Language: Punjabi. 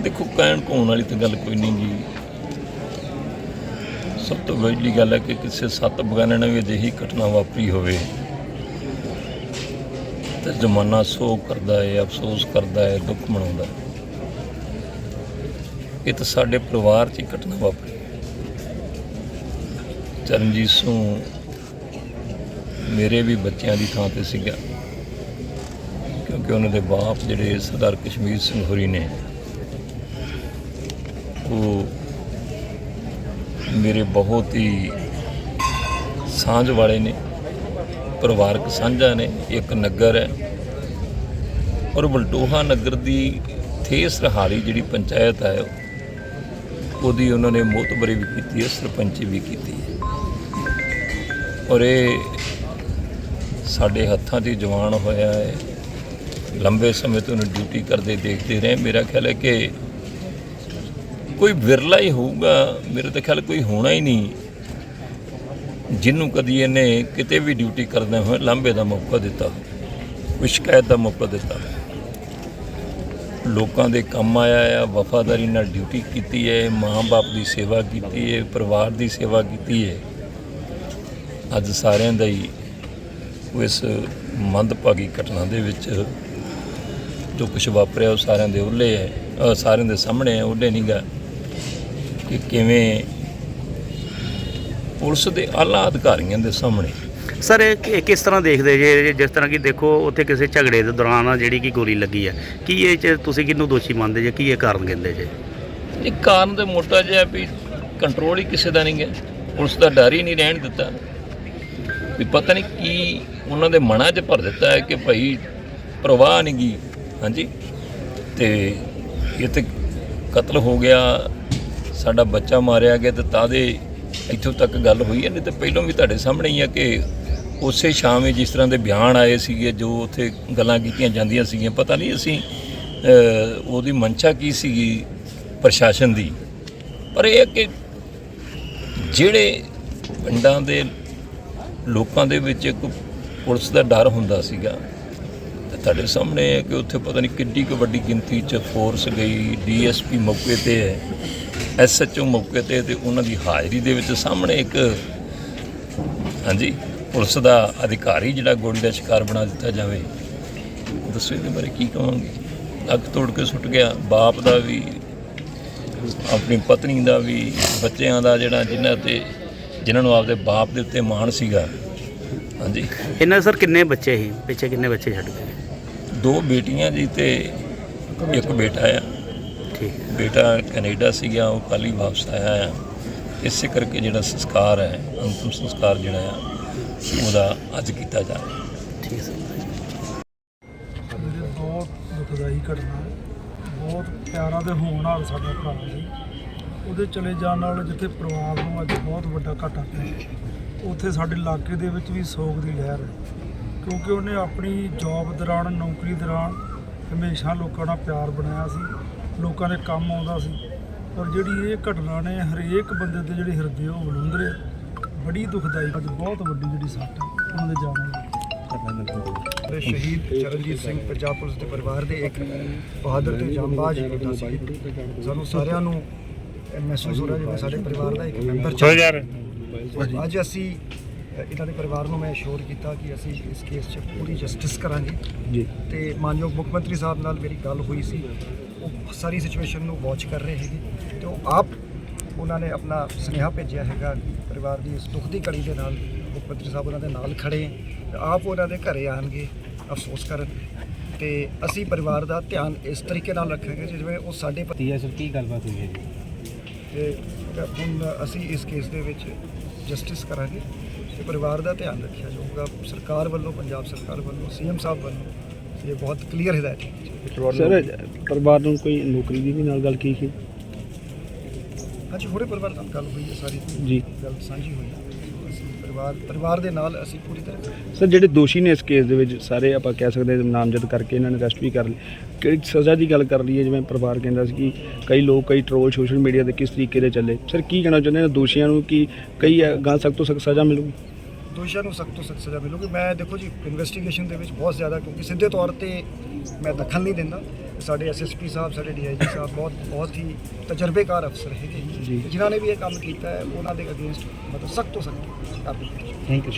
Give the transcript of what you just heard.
ਦੇਖੋ, ਕਹਿਣ ਕੋਣ ਵਾਲੀ ਤਾਂ ਗੱਲ ਕੋਈ ਨਹੀਂ ਜੀ। ਸਭ ਤੋਂ ਵੱਡੀ ਗੱਲ ਹੈ ਕਿ ਕਿਸੇ ਸੱਤ ਬਗਾਨੇ ਨਾਲ ਵੀ ਅਜਿਹੀ ਘਟਨਾ ਵਾਪਰੀ ਹੋਵੇ, ਤੇ ਜ਼ਮਾਨਾ ਸੋਗ ਕਰਦਾ ਹੈ, ਅਫਸੋਸ ਕਰਦਾ ਹੈ, ਦੁੱਖ ਮਨਾਉਂਦਾ ਹੈ। ਇਹ ਤਾਂ ਸਾਡੇ ਪਰਿਵਾਰ 'ਚ ਹੀ ਘਟਨਾ ਵਾਪਰੀ। ਚਰਨਜੀਤ ਸਿੰਘ ਮੇਰੇ ਵੀ ਬੱਚਿਆਂ ਦੀ ਥਾਂ ਤੇ ਸੀਗਾ, ਕਿਉਂਕਿ ਉਹਨਾਂ ਦੇ ਬਾਪ ਜਿਹੜੇ ਸਰਦਾਰ ਕਸ਼ਮੀਰ ਸਿੰਘ ਹੋਰੀ ਨੇ ਉਹ ਮੇਰੇ ਬਹੁਤ ਹੀ ਸਾਂਝ ਵਾਲੇ ਨੇ, ਪਰਿਵਾਰਕ ਸਾਂਝਾ ਨੇ, ਇੱਕ ਨਗਰ ਹੈ। ਔਰ ਬਲਟੋਹਾ ਨਗਰ ਦੀ ਥੇਸ ਰਹਾਲੀ ਜਿਹੜੀ ਪੰਚਾਇਤ ਹੈ, ਉਹਦੀ ਉਹਨਾਂ ਨੇ ਮੋਤਬਰੀ ਵੀ ਕੀਤੀ ਹੈ, ਸਰਪੰਚੀ ਵੀ ਕੀਤੀ ਹੈ। ਔਰ ਇਹ ਸਾਡੇ ਹੱਥਾਂ 'ਚ ਜਵਾਨ ਹੋਇਆ ਹੈ। ਲੰਬੇ ਸਮੇਂ ਤੋਂ ਉਹਨੂੰ ਡਿਊਟੀ ਕਰਦੇ ਦੇਖਦੇ ਰਹੇ। ਮੇਰਾ ਖਿਆਲ ਹੈ ਕਿ ਕੋਈ ਵਿਰਲਾ ਹੀ ਹੋਊਗਾ, ਮੇਰੇ ਤਾਂ ਖਿਆਲ ਕੋਈ ਹੋਣਾ ਹੀ ਨਹੀਂ। ਜਿਹਨੂੰ ਕਦੀ ਇਹਨੇ ਕਿਤੇ ਵੀ ਡਿਊਟੀ ਕਰਦੇ ਹੋਏ ਲਾਂਭੇ ਦਾ ਮੌਕਾ ਦਿੱਤਾ ਕੋਈ ਸ਼ਿਕਾਇਤ ਦਾ ਮੌਕਾ ਦਿੱਤਾ ਲੋਕਾਂ ਦੇ ਕੰਮ ਆਇਆ ਆ, ਵਫਾਦਾਰੀ ਨਾਲ ਡਿਊਟੀ ਕੀਤੀ ਹੈ, ਮਾਂ-ਬਾਪ ਦੀ ਸੇਵਾ ਕੀਤੀ ਹੈ, ਪਰਿਵਾਰ ਦੀ ਸੇਵਾ ਕੀਤੀ ਹੈ। ਅੱਜ ਸਾਰਿਆਂ ਦਾ ਹੀ ਇਸ ਮੰਦਭਾਗੀ ਘਟਨਾ ਦੇ ਵਿੱਚ ਜੋ ਕੁਝ ਵਾਪਰਿਆ ਉਹ ਸਾਰਿਆਂ ਦੇ ਉੱਲੇ ਹੈ ਸਾਰਿਆਂ ਦੇ ਸਾਹਮਣੇ ਹੈ ਉੱਲੇ ਨਹੀਂਗਾ ਕਿ ਕਿਵੇਂ ਪੁਲਿਸ ਦੇ ਆਲਾ ਅਧਿਕਾਰੀਆਂ ਦੇ ਸਾਹਮਣੇ? ਸਰ ਇਹ ਕਿ- ਕਿਸ ਤਰ੍ਹਾਂ ਦੇਖਦੇ ਜੇ ਜਿਸ ਤਰ੍ਹਾਂ ਕਿ ਦੇਖੋ ਉੱਥੇ ਕਿਸੇ ਝਗੜੇ ਦੇ ਦੌਰਾਨ ਆ ਜਿਹੜੀ ਕਿ ਗੋਲੀ ਲੱਗੀ ਹੈ ਕੀ ਇਹ ਚ ਤੁਸੀਂ ਕਿਹਨੂੰ ਦੋਸ਼ੀ ਮੰਨਦੇ ਜੇ ਕੀ ਇਹ ਕਾਰਨ ਕਹਿੰਦੇ ਜੇ? ਇਹ ਕਾਰਨ ਤੇ ਮੋਟਾ ਜਿਹਾ ਵੀ ਕੰਟਰੋਲ ਹੀ ਕਿਸੇ ਦਾ ਨਹੀਂ ਗਿਆ ਪੁਲਿਸ ਦਾ ਡਰ ਹੀ ਨਹੀਂ ਰਹਿਣ ਦਿੱਤਾ। ਵੀ ਪਤਾ ਨਹੀਂ ਕੀ ਉਹਨਾਂ ਦੇ ਮਨਾਂ 'ਚ ਭਰ ਦਿੱਤਾ ਹੈ ਕਿ ਭਾਈ ਪ੍ਰਵਾਹ ਨਹੀਂ ਗੀ। ਹਾਂਜੀ? ਤੇ ਇਹ ਤੇ ਕਤਲ ਹੋ ਗਿਆ ਸਾਡਾ ਬੱਚਾ ਮਾਰਿਆ ਗਿਆ ਤੇ ਤਾਦੇ ਇੱਥੋਂ ਤੱਕ ਗੱਲ ਹੋਈ ਹੈ, ਨਹੀਂ ਤੇ ਪਹਿਲਾਂ ਵੀ ਤੁਹਾਡੇ ਸਾਹਮਣੇ ਹੀ ਆ ਕਿ ਉਸੇ ਸ਼ਾਮ ਹੀ ਜਿਸ ਤਰ੍ਹਾਂ ਦੇ ਬਿਆਨ ਆਏ ਸੀਗੇ, ਜੋ ਉੱਥੇ ਗੱਲਾਂ ਕੀਤੀਆਂ ਜਾਂਦੀਆਂ ਸੀਗੀਆਂ, ਪਤਾ ਨਹੀਂ ਅਸੀਂ ਉਹਦੀ ਮਨਸ਼ਾ ਕੀ ਸੀਗੀ ਪ੍ਰਸ਼ਾਸਨ ਦੀ। ਪਰ ਇਹ ਹੈ ਕਿ ਜਿਹੜੇ ਪਿੰਡਾਂ ਦੇ ਲੋਕਾਂ ਦੇ ਵਿੱਚ ਇੱਕ ਪੁਲਿਸ ਦਾ ਡਰ ਹੁੰਦਾ ਸੀਗਾ, ਤੇ ਤੁਹਾਡੇ ਸਾਹਮਣੇ ਹੈ ਕਿ ਉੱਥੇ ਪਤਾ ਨਹੀਂ ਕਿੰਨੀ ਕੁ ਵੱਡੀ ਗਿਣਤੀ 'ਚ ਫੋਰਸ ਗਈ, ਡੀਐਸਪੀ ਮੌਕੇ ਤੇ ਹੈ। ਐਸਐਚਓ ਮੌਕੇ ਤੇ ਤੇ ਉਹਨਾਂ ਦੀ ਹਾਜ਼ਰੀ ਦੇ ਵਿੱਚ ਸਾਹਮਣੇ ਇੱਕ ਹਾਂਜੀ ਪੁਲਿਸ ਦਾ ਅਧਿਕਾਰੀ ਜਿਹੜਾ ਗੋਲੀ ਦਾ ਸ਼ਿਕਾਰ ਬਣਾ ਦਿੱਤਾ ਜਾਵੇ। ਦੱਸੋ ਇਹਦੇ ਬਾਰੇ ਕੀ ਕਹਾਂਗੇ ਅੱਗ ਤੋੜ ਕੇ ਸੁੱਟ ਗਿਆ। ਬਾਪ ਦਾ ਵੀ ਆਪਣੀ ਪਤਨੀ ਦਾ ਵੀ ਬੱਚਿਆਂ ਦਾ ਜਿਹੜਾ ਜਿਨ੍ਹਾਂ ਤੇ ਜਿਨ੍ਹਾਂ ਨੂੰ ਆਪਦੇ ਬਾਪ ਦੇ ਉੱਤੇ ਮਾਣ ਸੀਗਾ। ਹਾਂਜੀ। ਇਹਨਾਂ ਸਰ ਕਿੰਨੇ ਬੱਚੇ ਸੀ? ਪਿੱਛੇ ਕਿੰਨੇ ਬੱਚੇ ਛੱਡ ਗਏ? ਦੋ ਬੇਟੀਆਂ ਜੀ ਤੇ ਇੱਕ ਬੇਟਾ ਆ। ਬੇਟਾ ਕੈਨੇਡਾ ਸੀਗਾ ਉਹ ਕੱਲ੍ਹ ਹੀ ਵਾਪਸ ਆਇਆ ਆ। ਇਸੇ ਕਰਕੇ ਜਿਹੜਾ ਸੰਸਕਾਰ ਹੈ ਅੰਤਿਮ ਸੰਸਕਾਰ ਜਿਹੜਾ ਆ ਉਹਦਾ ਅੱਜ ਕੀਤਾ ਜਾ ਰਿਹਾ। ਠੀਕ ਹੈ ਬਹੁਤ ਦੁਖਦਾਈ ਘਟਨਾ ਹੈ। ਬਹੁਤ ਪਿਆਰਾ ਤੇ ਹੋਣਹਾਰ ਸਾਡਾ ਭਰਾ ਸੀ ਉਹਦੇ ਚਲੇ ਜਾਣ ਨਾਲ ਜਿੱਥੇ ਪਰਿਵਾਰ ਨੂੰ ਅੱਜ ਬਹੁਤ ਵੱਡਾ ਘਾਟਾ ਪਿਆ। ਉੱਥੇ ਸਾਡੇ ਇਲਾਕੇ ਦੇ ਵਿੱਚ ਵੀ ਸੋਗ ਦੀ ਲਹਿਰ ਹੈ। ਕਿਉਂਕਿ ਉਹਨੇ ਆਪਣੀ ਜੌਬ ਦੌਰਾਨ ਨੌਕਰੀ ਦੌਰਾਨ ਹਮੇਸ਼ਾ ਲੋਕਾਂ ਨਾਲ ਪਿਆਰ ਬਣਾਇਆ ਸੀ। ਲੋਕਾਂ ਦੇ ਕੰਮ ਆਉਂਦਾ ਸੀ। ਪਰ ਜਿਹੜੀ ਇਹ ਘਟਨਾ ਨੇ ਹਰੇਕ ਬੰਦੇ ਦੇ ਜਿਹੜੇ ਹਿਰਦੇ ਉਹ ਬਲੁੰਦਰੇ ਬੜੀ ਦੁਖਦਾਈ ਅੱਜ ਬਹੁਤ ਵੱਡੀ ਜਿਹੜੀ ਸੱਟ ਉਹਨਾਂ ਦੇ ਜਾਣ ਨਾਲ ਤੇ ਸ਼ਹੀਦ ਚਰਨਜੀਤ ਸਿੰਘ ਪੰਜਾਬ ਪੁਲਿਸ ਦੇ ਪਰਿਵਾਰ ਦੇ ਇੱਕ ਬਹਾਦਰ ਤੇ ਜਾਂਬਾਜ਼ ਯੋਧਾ ਸੀ। ਸਾਨੂੰ ਸਾਰਿਆਂ ਨੂੰ ਮਹਿਸੂਸ ਹੋ ਰਿਹਾ ਜਿਵੇਂ ਸਾਡੇ ਪਰਿਵਾਰ ਦਾ ਇੱਕ ਮੈਂਬਰ ਚੱਲ ਅੱਜ ਅਸੀਂ ਇਹਨਾਂ ਦੇ ਪਰਿਵਾਰ ਨੂੰ ਮੈਂ ਅਸ਼ੋਰ ਕੀਤਾ ਕਿ ਅਸੀਂ ਇਸ ਕੇਸ 'ਚ ਪੂਰੀ ਜਸਟਿਸ ਕਰਾਂਗੇ। ਜੀ। ਤੇ ਮਾਨਯੋਗ ਮੁੱਖ ਮੰਤਰੀ ਸਾਹਿਬ ਨਾਲ ਮੇਰੀ ਗੱਲ ਹੋਈ ਸੀ। ਉਹ ਸਾਰੀ ਸਿਚੁਏਸ਼ਨ ਨੂੰ ਵਾਚ ਕਰ ਰਹੇ ਹੈਗੇ। ਤੇ ਉਹ ਆਪ ਉਹਨਾਂ ਨੇ ਆਪਣਾ ਸੁਨੇਹਾ ਭੇਜਿਆ ਹੈਗਾ ਪਰਿਵਾਰ ਦੀ ਇਸ ਦੁੱਖ ਦੀ ਘੜੀ ਦੇ ਨਾਲ। ਮੁੱਖ ਮੰਤਰੀ ਸਾਹਿਬ ਉਹਨਾਂ ਦੇ ਨਾਲ ਖੜੇ ਤੇ ਆਪ ਉਹਨਾਂ ਦੇ ਘਰੇ ਆਣਗੇ ਅਫਸੋਸ ਕਰਨ। ਤੇ ਅਸੀਂ ਪਰਿਵਾਰ ਦਾ ਧਿਆਨ ਇਸ ਤਰੀਕੇ ਨਾਲ ਰੱਖਾਂਗੇ ਜਿਵੇਂ ਉਹ ਸਾਡੇ ਪਤੀ ਹੈ। ਸਰ ਕੀ ਗੱਲਬਾਤ ਹੋਈ ਹੈ ਜੀ? ਤੇ ਹੁਣ ਅਸੀਂ ਇਸ ਕੇਸ ਦੇ ਵਿੱਚ ਜਸਟਿਸ ਕਰਾਂਗੇ ਤੇ ਪਰਿਵਾਰ ਦਾ ਧਿਆਨ ਰੱਖਿਆ ਜਾਊਗਾ। ਸਰਕਾਰ ਵੱਲੋਂ ਪੰਜਾਬ ਸਰਕਾਰ ਵੱਲੋਂ ਸੀਐਮ ਸਾਹਿਬ ਵੱਲੋਂ ਇਹ ਬਹੁਤ ਕਲੀਅਰ ਹਦਾਇਤ ਹੈ ਸਰ ਪਰਿਵਾਰ ਨੂੰ ਕੋਈ ਨੌਕਰੀ ਦੀ ਵੀ ਨਾਲ ਗੱਲ ਕੀਤੀ ਅੱਜ ਹੋਰੇ ਪਰਿਵਾਰ ਨਾਲ ਗੱਲ ਹੋਈ ਹੈ ਸਾਰੀ ਜੀ। ਗੱਲ ਸਾਂਝੀ ਹੋਈ ਹੈ। ਅਸੀਂ ਪਰਿਵਾਰ ਪਰਿਵਾਰ ਦੇ ਨਾਲ ਅਸੀਂ ਪੂਰੀ ਤਰ੍ਹਾਂ ਸਰ ਜਿਹੜੇ ਦੋਸ਼ੀ ਨੇ ਇਸ ਕੇਸ ਦੇ ਵਿੱਚ ਸਾਰੇ ਆਪਾਂ ਕਹਿ ਸਕਦੇ ਹਾਂ ਨਾਮਜ਼ਦ ਕਰਕੇ ਇਹਨਾਂ ਨੇ ਅਰੈਸਟ ਵੀ ਕਰ ਲਈ। ਕਿਹੜੀ ਸਜ਼ਾ ਦੀ ਗੱਲ ਕਰ ਲਈ ਹੈ ਜਿਵੇਂ ਪਰਿਵਾਰ ਕਹਿੰਦਾ ਸੀ ਕਿ ਕਈ ਲੋਕ ਕਈ ਟਰੋਲ ਸੋਸ਼ਲ ਮੀਡੀਆ ਤੇ ਕਿਸ ਤਰੀਕੇ ਦੇ ਚੱਲੇ। ਸਰ ਕੀ ਕਹਿਣਾ ਚਾਹੁੰਦੇ ਨੇ ਦੋਸ਼ੀਆਂ ਨੂੰ ਕਿ ਕਈ ਗਾਂ ਸਖਤ ਤੋਂ ਸਖਤ ਸਜ਼ਾ ਮਿਲੂਗੀ? ਦੋਸ਼ੀਆਂ ਨੂੰ ਸਖਤ ਤੋਂ ਸਖਤ ਸਜ਼ਾ ਮਿਲੂਗੀ। ਮੈਂ ਦੇਖੋ ਜੀ ਇਨਵੈਸਟੀਗੇਸ਼ਨ ਦੇ ਵਿੱਚ ਬਹੁਤ ਜ਼ਿਆਦਾ ਕਿਉਂਕਿ ਸਿੱਧੇ ਤੌਰ ਤੇ ਮੈਂ ਦਖਲ ਨਹੀਂ ਦਿੰਦਾ। ਸਾਡੇ ਐਸਐਸਪੀ ਸਾਹਿਬ ਸਾਡੇ ਡੀਆਈਜੀ ਸਾਹਿਬ ਬਹੁਤ ਬਹੁਤ ਹੀ ਤਜਰਬੇਕਾਰ ਅਫਸਰ ਹੈਗੇ ਜੀ। ਜਿਨ੍ਹਾਂ ਨੇ ਵੀ ਇਹ ਕੰਮ ਕੀਤਾ ਹੈ ਉਹਨਾਂ ਦੇ ਅਗੇਂਸਟ ਮਤਲਬ ਸਖਤ ਤੋਂ ਸਖਤ ਕਾਰਵਾਈ ਥੈਂਕ ਯੂ